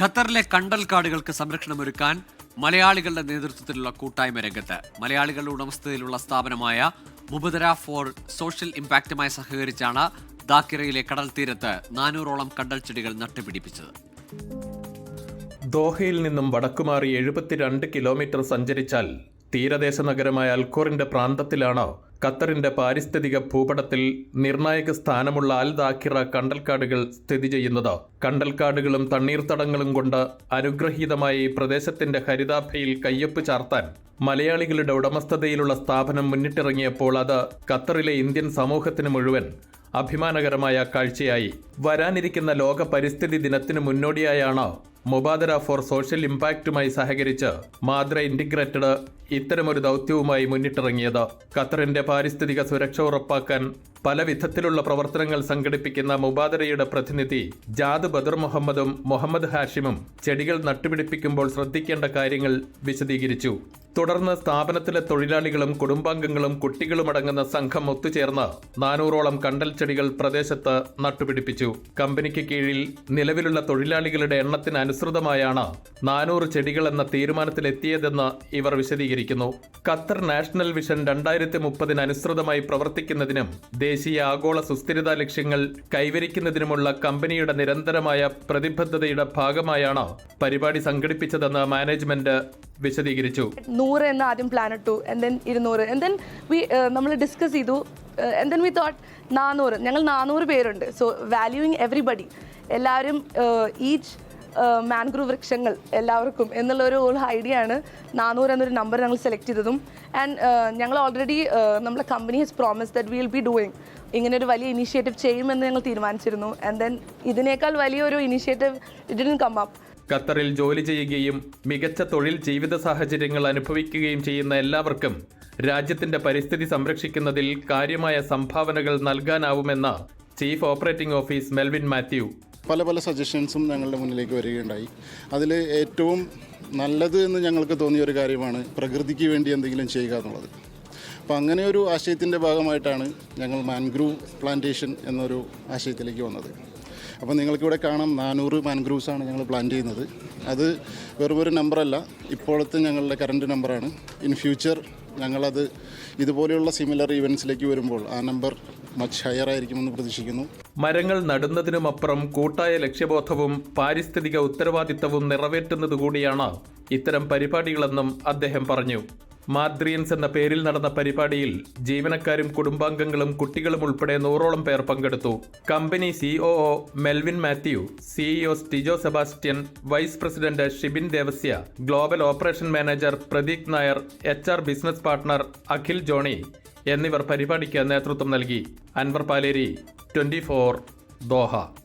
ഖത്തറിലെ കണ്ടൽ കാടുകൾക്ക് സംരക്ഷണമൊരുക്കാൻ മലയാളികളുടെ നേതൃത്വത്തിലുള്ള കൂട്ടായ്മ രംഗത്ത് മലയാളികളുടെ ഉടമസ്ഥതയിലുള്ള സ്ഥാപനമായ മുബദര ഫോർ സോഷ്യൽ ഇമ്പാക്റ്റുമായി സഹകരിച്ചാണ് ദാക്കിറയിലെ കടൽ തീരത്ത് നാനൂറോളം കണ്ടൽ ചെടികൾ നട്ടുപിടിപ്പിച്ചത്. ദോഹയിൽ നിന്നും വടക്കുമാറി എഴുപത്തിരണ്ട് കിലോമീറ്റർ സഞ്ചരിച്ചാൽ തീരദേശ നഗരമായ അൽഖോറിന്റെ പ്രാന്തത്തിലാണ് ഖത്തറിന്റെ പാരിസ്ഥിതിക ഭൂപടത്തിൽ നിർണായക സ്ഥാനമുള്ള അൽ ദാഖിറ കണ്ടൽക്കാടുകൾ സ്ഥിതി ചെയ്യുന്നത്? കണ്ടൽക്കാടുകളും തണ്ണീർത്തടങ്ങളും കൊണ്ട് അനുഗ്രഹീതമായ ഈ പ്രദേശത്തിന്റെ ഹരിതാഭയിൽ കയ്യൊപ്പ് ചാർത്താൻ മലയാളികളുടെ ഉടമസ്ഥതയിലുള്ള സ്ഥാപനം മുന്നിട്ടിറങ്ങിയപ്പോൾ അത് ഖത്തറിലെ ഇന്ത്യൻ സമൂഹത്തിന് മുഴുവൻ അഭിമാനകരമായ കാഴ്ചയായി. വരാനിരിക്കുന്ന ലോക പരിസ്ഥിതി ദിനത്തിന് മുന്നോടിയായാണ് മുബാദര ഫോർ സോഷ്യൽ ഇമ്പാക്റ്റുമായി സഹകരിച്ച് മാദ്ര ഇന്റഗ്രേറ്റഡ് ഇത്തരമൊരു ദൗത്യവുമായി മുന്നിട്ടിറങ്ങിയത്. ഖത്തറിന്റെ പാരിസ്ഥിതിക സുരക്ഷ ഉറപ്പാക്കാൻ പല വിധത്തിലുള്ള പ്രവർത്തനങ്ങൾ സംഘടിപ്പിക്കുന്ന മുബാദരയുടെ പ്രതിനിധി ജാദ് ബദർ മുഹമ്മദും മുഹമ്മദ് ഹാഷിമും ചെടികൾ നട്ടുപിടിപ്പിക്കുമ്പോൾ ശ്രദ്ധിക്കേണ്ട കാര്യങ്ങൾ വിശദീകരിച്ചു. തുടർന്ന് സ്ഥാപനത്തിലെ തൊഴിലാളികളും കുടുംബാംഗങ്ങളും കുട്ടികളും അടങ്ങുന്ന സംഘം ഒത്തുചേർന്ന് നാനൂറോളം കണ്ടൽ ചെടികൾ പ്രദേശത്ത് നട്ടുപിടിപ്പിച്ചു. കമ്പനിക്ക് കീഴിൽ നിലവിലുള്ള തൊഴിലാളികളുടെ എണ്ണത്തിന് അനുസൃതമായാണ് നാനൂറ് ചെടികൾ എന്ന തീരുമാനത്തിലെത്തിയതെന്ന് ഇവർ വിശദീകരിക്കുന്നു. ഖത്തർ നാഷണൽ വിഷൻ രണ്ടായിരത്തി മുപ്പതിന് അനുസൃതമായി പ്രവർത്തിക്കുന്നതിനും ദേശീയ ആഗോള സുസ്ഥിരതാ ലക്ഷ്യങ്ങൾ കൈവരിക്കുന്നതിനുമുള്ള കമ്പനിയുടെ നിരന്തരമായ പ്രതിബദ്ധതയുടെ ഭാഗമായാണ് പരിപാടി സംഘടിപ്പിച്ചതെന്ന് മാനേജ്മെന്റ് വിശദീകരിച്ചു. നൂറ് എന്ന് ആദ്യം പ്ലാൻ ഇട്ടു ഇരുന്നൂറ്. നമ്മൾ ഡിസ്കസ് ചെയ്തു. വി തോട്ട് നാനൂറ്. ഞങ്ങൾ നാനൂറ് പേരുണ്ട്. സോ വാല്യൂയിങ് എവറിബഡി എല്ലാവരും ഈച്ച് മാൻഗ്രൂവ് വൃക്ഷങ്ങൾ എല്ലാവർക്കും എന്നുള്ള ഒരു ഐഡിയ ആണ്. നാനൂറ് എന്നൊരു നമ്പർ ഞങ്ങൾ സെലക്ട് ചെയ്തതും. ആൻഡ് ഞങ്ങൾ ഓൾറെഡി നമ്മളെ company has promise that will be doing ഇങ്ങനെ ഒരു വലിയ ഇനിഷ്യേറ്റീവ് ചെയ്യുമെന്ന് ഞങ്ങൾ തീരുമാനിച്ചിരുന്നു. ആൻഡ് ദെൻ ഇതിനേക്കാൾ വലിയൊരു ഇനിഷ്യേറ്റീവ് ഇഡിൻ കം അപ്പ് ഖത്തറിൽ ജോലി ചെയ്യുകയും മികച്ച തൊഴിൽ ജീവിത സാഹചര്യങ്ങൾ അനുഭവിക്കുകയും ചെയ്യുന്ന എല്ലാവർക്കും രാജ്യത്തിന്റെ പരിസ്ഥിതി സംരക്ഷിക്കുന്നതിൽ കാര്യമായ സംഭാവനകൾ നൽകാനാവുമെന്ന് chief operating office Melvin Mathew പല പല സജഷൻസും ഞങ്ങളുടെ മുന്നിലേക്ക് വരികയുണ്ടായി. അതിൽ ഏറ്റവും നല്ലത് എന്ന് ഞങ്ങൾക്ക് തോന്നിയ ഒരു കാര്യമാണ് പ്രകൃതിക്ക് വേണ്ടി എന്തെങ്കിലും ചെയ്യുക എന്നുള്ളത്. അപ്പോൾ അങ്ങനെ ഒരു ആശയത്തിന്റെ ഭാഗമായിട്ടാണ് ഞങ്ങൾ മാൻഗ്രൂവ് പ്ലാന്റേഷൻ എന്നൊരു ആശയത്തിലേക്ക് വന്നത്. അപ്പോൾ നിങ്ങൾക്കിവിടെ കാണാം നാനൂറ് മാൻഗ്രൂവ്സാണ് ഞങ്ങൾ പ്ലാൻ ചെയ്യുന്നത്. അത് വെറുമൊരു നമ്പറല്ല ഇപ്പോഴത്തെ ഞങ്ങളുടെ കറണ്ട് നമ്പറാണ്. ഇൻ ഫ്യൂച്ചർ ഞങ്ങളത് ഇതുപോലെയുള്ള സിമിലർ ഇവന്റ്സിലേക്ക് വരുമ്പോൾ ആ നമ്പർ മച്ച് ഹയർ ആയിരിക്കുമെന്ന് പ്രതീക്ഷിക്കുന്നു. മരങ്ങൾ നടുന്നതിനുമപ്പുറം കൂട്ടായ ലക്ഷ്യബോധവും പാരിസ്ഥിതിക ഉത്തരവാദിത്തവും നിറവേറ്റുന്നതുകൂടിയാണ് ഇത്തരം പരിപാടികളെന്നും അദ്ദേഹം പറഞ്ഞു. മാദ്രിയൻസ് എന്ന പേരിൽ നടന്ന പരിപാടിയിൽ ജീവനക്കാരും കുടുംബാംഗങ്ങളും കുട്ടികളും ഉൾപ്പെടെ നൂറോളം പേർ പങ്കെടുത്തു. Company CO Melvin Mathew CEO Stijo Sebastian vice president Shibin Devasya global operation manager Pradeep Nair H R business partner Akhil Johny എന്നിവർ പരിപാടിക്ക് നേതൃത്വം നൽകി. Anwar Paleri twenty Doha.